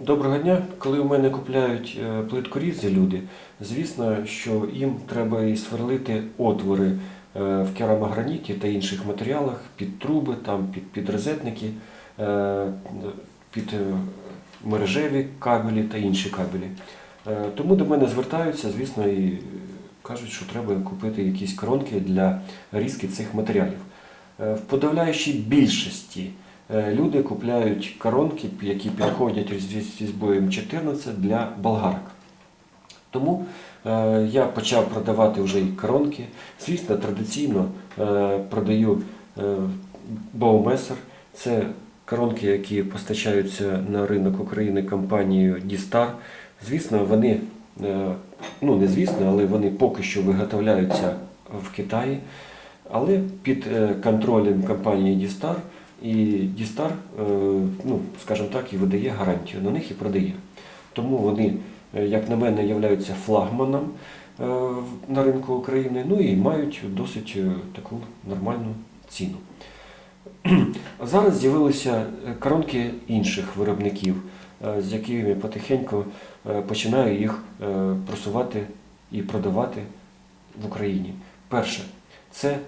Доброго дня. Коли у мене купляють е, плиткорізи люди, звісно, що їм треба і сверлити отвори е, в керамограніті та інших матеріалах під труби, там, під, розетники, е, під мережеві кабелі та інші кабелі. Тому до мене звертаються, звісно, і кажуть, що треба купити якісь коронки для різки цих матеріалів. В подавляючій більшості люди купляють коронки, які підходять з різьбою 14 для болгарок. Тому е, я почав продавати вже і коронки. Звісно, традиційно е, продаю е, Баумесер. Це коронки, які постачаються на ринок України компанією Дістар. Звісно, вони, е, ну не звісно, але вони поки що виготовляються в Китаї. Але під е, контролем компанії Дістар і Дістар, е, ну, скажімо так, і видає гарантію на них і продає. Тому вони, е, як на мене, являються флагманом е, на ринку України, ну і мають досить таку нормальну ціну. Зараз з'явилися коронки інших виробників, з якими потихеньку починаю їх просувати і продавати в Україні. Перше, це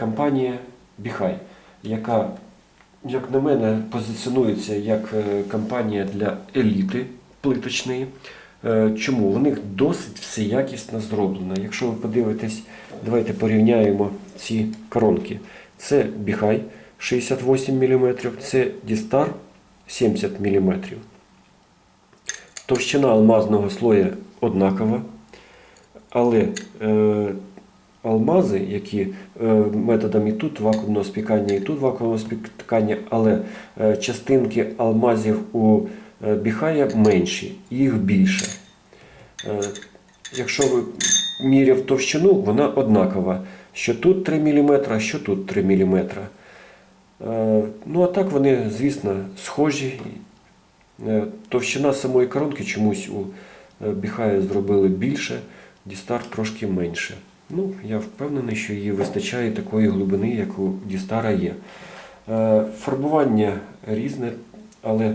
компанія Біхай, яка, як на мене, позиціонується як е, компанія для еліти плиточної. Е, Чому? У них досить все якісно зроблено. Якщо ви подивитесь, давайте порівняємо ці коронки. Це Біхай 68 мм, це Дістар 70 мм. Товщина алмазного слоя однакова, але е, алмази, які е, методом і тут вакуумного спікання, і тут вакуумного спікання, але е, частинки алмазів у е, біхая менші, їх більше. Якщо ви міряв товщину, вона однакова. Що тут 3 мм, що тут 3 мм. Ну а так вони, звісно, схожі. Товщина самої коронки чомусь у Біхая зробили більше, Дістар трошки менше. Ну, я впевнений, що їй вистачає такої глибини, як у Дістара є. Е, Фарбування різне, але, е,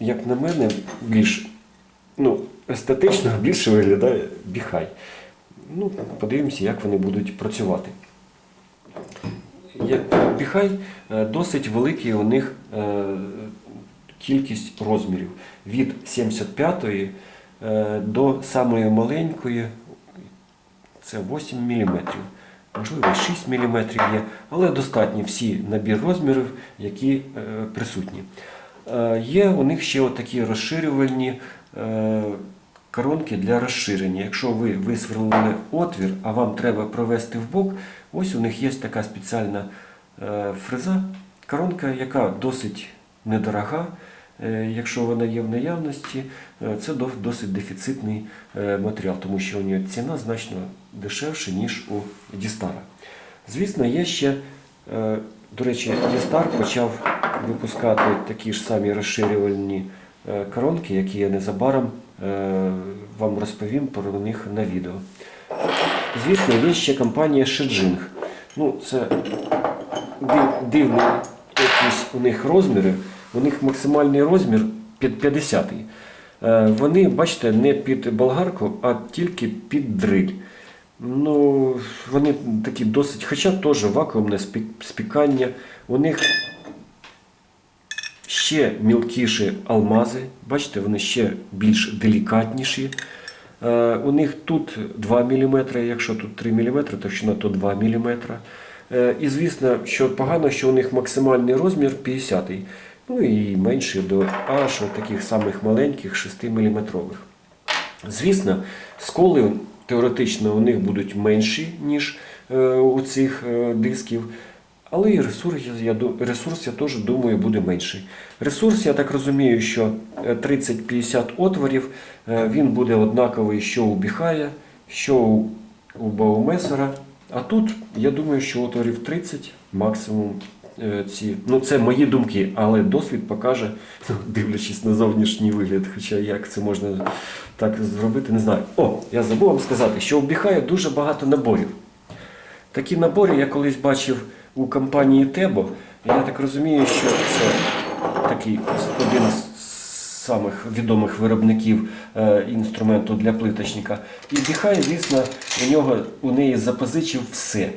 як на мене, більш ну, естетично більше виглядає Біхай. Ну, подивимося, як вони будуть працювати. Біхай е, досить великий у них кількість розмірів від 75 е, до самої маленької, це 8 мм. Можливо, 6 мм є, але достатні всі набір розмірів, які е, присутні. Е, Є у них ще такі розширювальні е, коронки для розширення. Якщо ви висверлили отвір, а вам треба провести в бок, ось у них є така спеціальна фреза, коронка, яка досить недорога. Е, Якщо вона є в наявності, е, це досить дефіцитний е, матеріал, тому що у нього ціна значно дешевша, ніж у Дістара. Звісно, є ще, до речі, Дістар почав випускати такі ж самі розширювальні коронки, які я незабаром вам розповім про них на відео. Звісно, є ще компанія Шеджинг. Ну, це див- дивні якісь у них розміри. У них максимальний розмір під 50. Е, Вони, бачите, не під болгарку, а тільки під дриль. Ну, вони такі досить, хоча теж вакуумне спікання. У них ще мілкіші алмази, бачите, вони ще більш делікатніші. Е, У них тут 2 мм, якщо тут 3 мм, товщина то 2 мм. Е, І звісно, що погано, що у них максимальний розмір 50 ну і менший до аж таких самих маленьких 6 мм. Звісно, сколи теоретично у них будуть менші, ніж е, у цих е, дисків. Але і ресурс, я- ресурс, я теж думаю, буде менший. Ресурс, я так розумію, що е, 30-50 отворів, е, він буде однаковий що у Біхая, що у, у Баумесера. А тут, я думаю, що отворів 30 максимум. Е, Ці. Ну, це мої думки, але досвід покаже, дивлячись на зовнішній вигляд, хоча як це можна так зробити, не знаю. О, я забув вам сказати, що у дуже багато наборів. Такі набори я колись бачив у компанії Тебо. Я так розумію, що це такий один з самих відомих виробників е, інструменту для плиточника. І Біхай, звісно, у нього у неї запозичив все.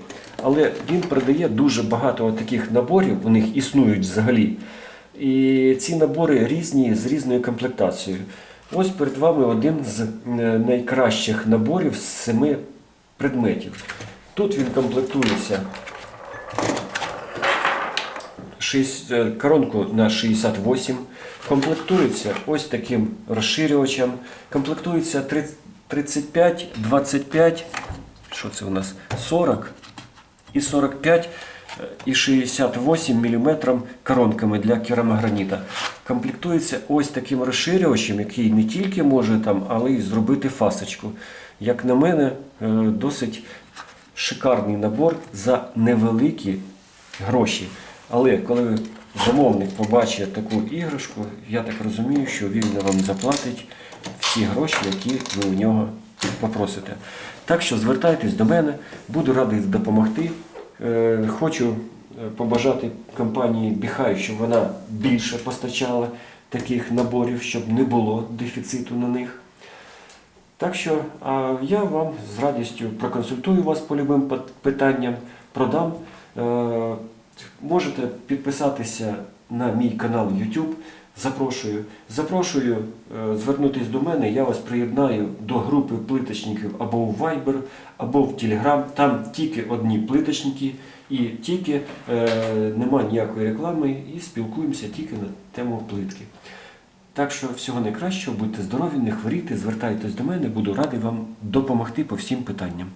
Але він продає дуже багато таких наборів, у них існують взагалі. І ці набори різні з різною комплектацією. Ось перед вами один з е, найкращих наборів з семи предметів. Тут він комплектується е, коронку на 68, комплектується ось таким розширювачем, комплектується 35, 25, що це у нас 40 і 45 е, і 68 мм коронками для керамограніта. Комплектується ось таким розширювачем, який не тільки може там, але й зробити фасочку. Як на мене, е, досить шикарний набор за невеликі гроші. Але коли замовник побачить таку іграшку, я так розумію, що він вам заплатить всі гроші, які ви у нього попросите. Так що звертайтесь до мене, буду радий допомогти. Е, Хочу е, побажати компанії Біхай, щоб вона більше постачала таких наборів, щоб не було дефіциту на них. Так що а я вам з радістю проконсультую вас по любим питанням, продам. Е, Можете підписатися на мій канал YouTube. Запрошую. Запрошую е, звернутись до мене, я вас приєднаю до групи плиточників або в Viber, або в Telegram. Там тільки одні плиточники і тільки е, нема ніякої реклами і спілкуємося тільки на тему плитки. Так що всього найкращого, будьте здорові, не хворійте, звертайтесь до мене, буду радий вам допомогти по всім питанням.